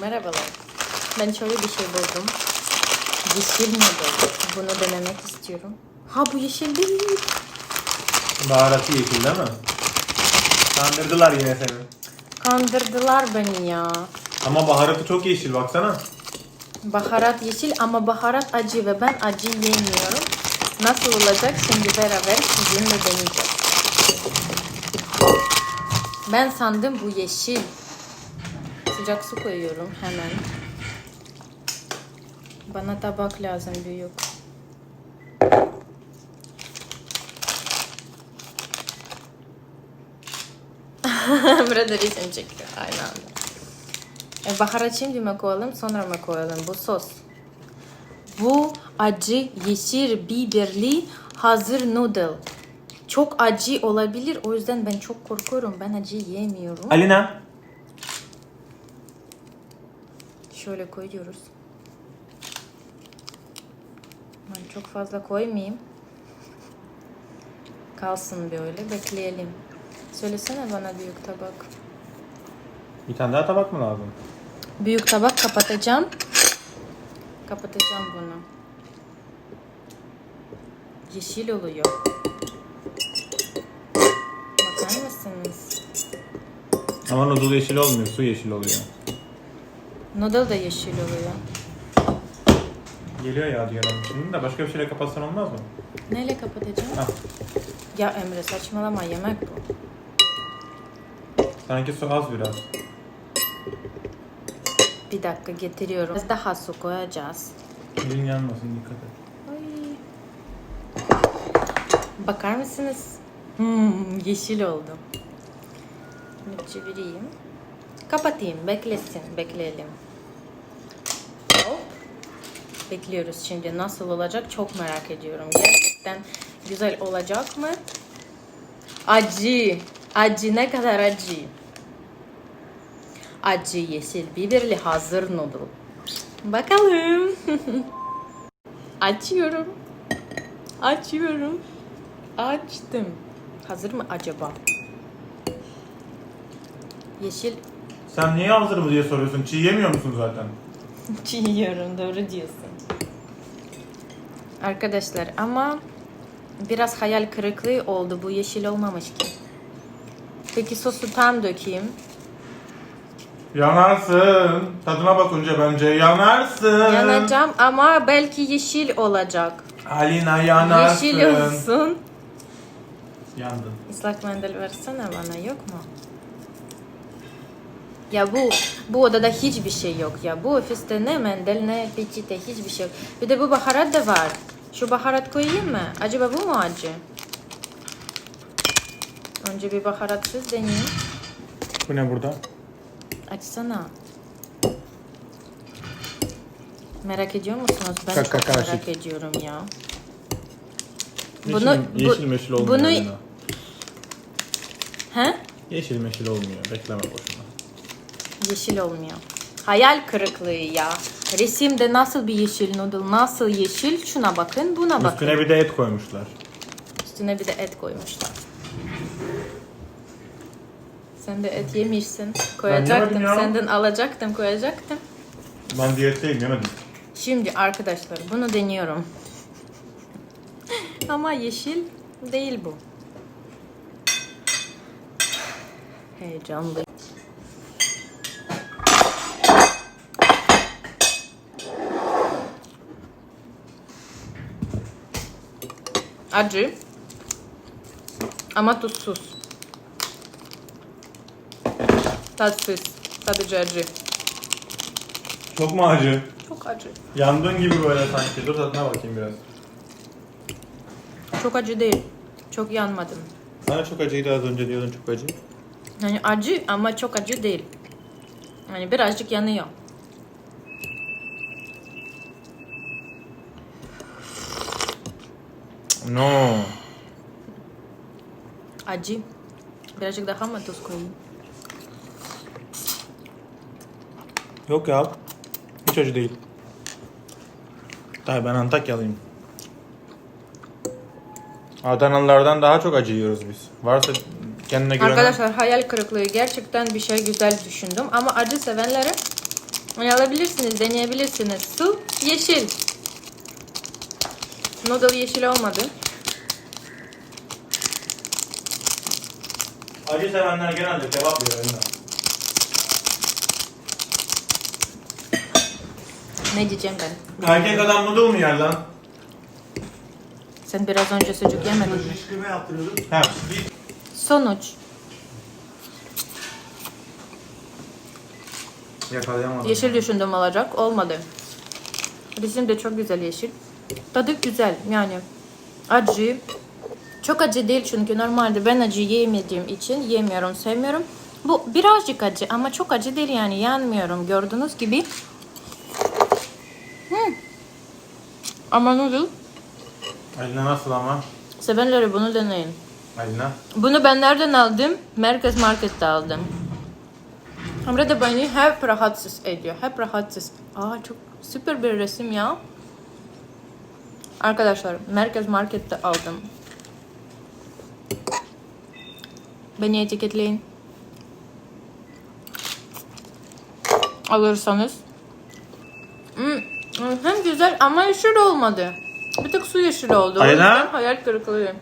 Merhabalar. Ben şöyle bir şey buldum. Yeşil noodle. Bunu denemek istiyorum. Ha bu yeşil değil. Baharatı yeşil değil mi? Kandırdılar yine seni. Kandırdılar beni ya. Ama baharatı çok yeşil baksana. Baharat yeşil ama baharat acı ve ben acı yemiyorum. Nasıl olacak şimdi beraber sizinle deneyeceğiz. Ben sandım bu yeşil. Sıcak su koyuyorum hemen. Bana tabak lazım büyük. Burada resim çekiyor aynı anda. E, baharat şimdi mi koyalım sonra mı koyalım bu sos? Bu acı yeşil biberli hazır noodle. Çok acı olabilir o yüzden ben çok korkuyorum. Ben acı yemiyorum. Alina. Şöyle koyuyoruz. Ben çok fazla koymayayım. Kalsın böyle bekleyelim. Söylesene bana büyük tabak. Bir tane daha tabak mı lazım? Büyük tabak kapatacağım. Kapatacağım bunu. Yeşil oluyor. Bakar mısınız? Ama noodle yeşil olmuyor, su yeşil oluyor. Noodle da yeşil oluyor. Geliyor ya diyorum. Şimdi de başka bir şeyle kapatsan olmaz mı? Neyle kapatacağım? Hah. Ya Emre saçmalama yemek bu. Sanki su az biraz. Bir dakika getiriyorum. Biraz daha su koyacağız. Elin yanmasın dikkat et. Ay. Bakar mısınız? Hmm, yeşil oldu. Şimdi çevireyim. Kapatayım. Beklesin. Bekleyelim. Hop. Bekliyoruz şimdi. Nasıl olacak çok merak ediyorum. Gerçekten güzel olacak mı? Acı. Acı. Ne kadar acı. Acı yeşil biberli hazır noodle. Bakalım. Açıyorum. Açıyorum. Açtım. Hazır mı acaba? Yeşil Sen niye hazır mı diye soruyorsun? Çiğ yemiyor musun zaten? çiğ yiyorum doğru diyorsun. Arkadaşlar ama biraz hayal kırıklığı oldu. Bu yeşil olmamış ki. Peki sosu tam dökeyim. Yanarsın. Tadına bakınca bence yanarsın. Yanacağım ama belki yeşil olacak. Alina yanarsın. Yeşil olsun. Yandın. Islak mendil versene bana yok mu? Ya bu bu odada hiçbir şey yok ya. Bu ofiste ne mendil ne peçete hiçbir şey yok. Bir de bu baharat da var. Şu baharat koyayım mı? Acaba bu mu acı? Önce bir baharatsız deneyeyim. Bu ne burada? Açsana. Merak ediyor musunuz? Ben Kaka çok merak kaşık. ediyorum ya. Yeşil, Bunu- bu- yeşil meşil olmuyor. bunu- Alina. He? Yeşil meşil olmuyor. Bekleme boşuna. Yeşil olmuyor. Hayal kırıklığı ya. Resimde nasıl bir yeşil noodle, nasıl yeşil? Şuna bakın, buna bakın. Üstüne bir de et koymuşlar. Üstüne bir de et koymuşlar. Sen de et yemişsin. Koyacaktım. yemedim ya. Senden alacaktım, koyacaktım. Ben diyetteyim yemedim. Şimdi arkadaşlar bunu deniyorum. Ama yeşil değil bu. Heyecanlı. Acı. Ama tuzsuz. Tatsız. Sadece acı. Çok mu acı? Çok acı. Yandığın gibi böyle sanki. Dur tadına bakayım biraz. Çok acı değil. Çok yanmadım. Sana çok acıydı az önce diyordun çok acı. Yani acı ama çok acı değil. Yani birazcık yanıyor. No. Acı. Birazcık daha mı tuz koyayım? Yok ya. Hiç acı değil. Tabii ben Antakyalıyım. Adanalılardan daha çok acı yiyoruz biz. Varsa kendine göre... Arkadaşlar hayal kırıklığı gerçekten bir şey güzel düşündüm ama acı sevenlere Alabilirsiniz, deneyebilirsiniz. Su yeşil. Noodle yeşil olmadı. Acı sevenler genelde kebap yiyor Emre. Ne diyeceğim ben? Erkek adam noodle mu yer lan? Sen biraz önce sucuk yemedin mi? Pişirme yaptırıyorduk. He. Sonuç. Yakalayamadım. Yeşil düşündüm alacak. Olmadı. Bizim de çok güzel yeşil. Tadı güzel yani. Acı. Çok acı değil çünkü normalde ben acı yemediğim için yemiyorum, sevmiyorum. Bu birazcık acı ama çok acı değil yani yanmıyorum gördüğünüz gibi. Hmm. Ama noodle Alina nasıl ama? sevenleri bunu deneyin. Alina. Bunu ben nereden aldım? Merkez Market'te aldım. Emre de beni hep rahatsız ediyor. Hep rahatsız. Aa çok süper bir resim ya. Arkadaşlar Merkez Market'te aldım. Beni etiketleyin. Alırsanız. Hmm, hem güzel ama yeşil olmadı. Bir tık su yeşil oldu. Aynen. hayal kırıklığı.